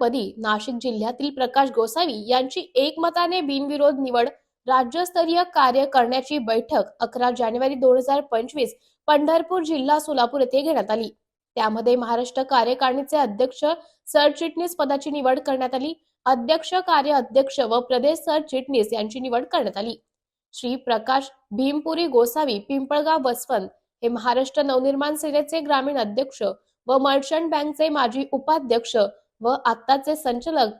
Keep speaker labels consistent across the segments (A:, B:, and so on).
A: पदी नाशिक जिल्ह्यातील प्रकाश गोसावी यांची एकमताने बिनविरोध निवड राज्यस्तरीय कार्य करण्याची बैठक अकरा जानेवारी दोन हजार पंचवीस पंढरपूर जिल्हा सोलापूर येथे घेण्यात आली. त्यामध्ये महाराष्ट्र कार्यकारिणीचे अध्यक्ष सरचिटणीस पदाची निवड करण्यात आली. अध्यक्ष कार्य अध्यक्ष व प्रदेश सरचिटणीस यांची निवड करण्यात आली. श्री प्रकाश भीमपुरी गोसावी पिंपळगाव बसवंत हे महाराष्ट्र नवनिर्माण सेनेचे ग्रामीण अध्यक्ष व मर्चंट बँकचे माजी उपाध्यक्ष व आत्ताचे संचालक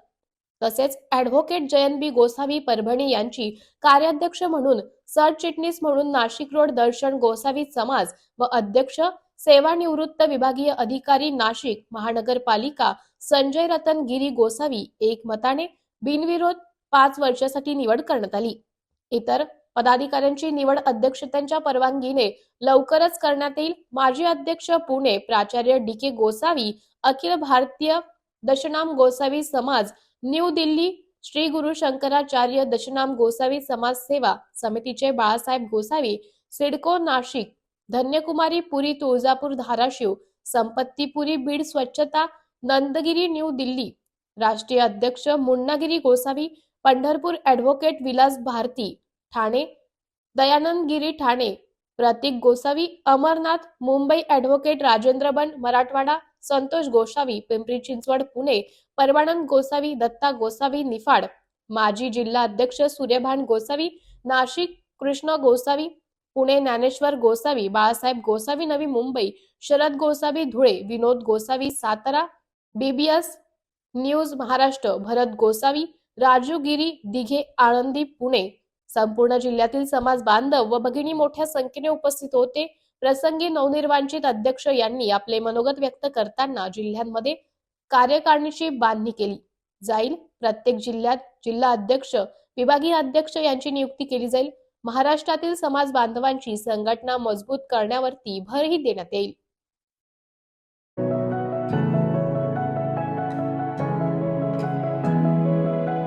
A: तसेच ऍडव्होकेट जयंत बी. गोसावी परभणी यांची कार्याध्यक्ष म्हणून सरचिटणीस म्हणून नाशिक रोड दर्शन गोसावी समाज व अध्यक्ष सेवानिवृत्त विभागीय अधिकारी नाशिक महानगरपालिका संजय रतन गिरी गोसावी एकमताने बिनविरोध पाच वर्षासाठी निवड करण्यात आली. इतर पदाधिकाऱ्यांची निवड अध्यक्षतांच्या परवानगीने लवकरच करण्यात येईल. माजी अध्यक्ष पुणे प्राचार्य डी. के. गोसावी अखिल भारतीय दशनाम गोसावी समाज न्यू दिल्ली श्री गुरु शंकराचार्य दशनाम गोसावी समाज सेवा समितीचे बाळासाहेब गोसावी सिडको नाशिक धन्यकुमारी पुरी तुळजापूर धाराशिव संपत्तीपुरी बीड स्वच्छता नंदगिरी न्यू दिल्ली राष्ट्रीय अध्यक्ष मुन्नागिरी गोसावी पंढरपूर ॲडव्होकेट विलास भारती ठाणे दयानंद गिरी ठाणे प्रतीक गोसावी अमरनाथ मुंबई ॲडव्होकेट राजेंद्र बन मराठवाडा संतोष गोसावी पिंपरी चिंचवड पुणे परमानंद गोसावी दत्ता गोसावी निफाड माजी जिल्हा अध्यक्ष सूर्यभान गोसावी नाशिक कृष्ण गोसावी पुणे ज्ञानेश्वर गोसावी बाळासाहेब गोसावी नवी मुंबई शरद गोसावी धुळे विनोद गोसावी सातारा बीबीएस न्यूज महाराष्ट्र भरत गोसावी राजू गिरी दिघे आळंदी पुणे. संपूर्ण जिल्ह्यातील समाज बांधव व भगिनी मोठ्या संख्येने उपस्थित होते. प्रसंगी नवनिर्वांचित अध्यक्ष यांनी आपले मनोगत व्यक्त करताना जिल्ह्यांमध्ये कार्यकारिणीची बांधणी केली. जाईल. प्रत्येक जिल्ह्यात जिल्हा अध्यक्ष विभागीय अध्यक्ष यांची नियुक्ती केली जाईल. महाराष्ट्रातील समाज बांधवांची संघटना मजबूत करण्यावरती भरही देण्यात येईल.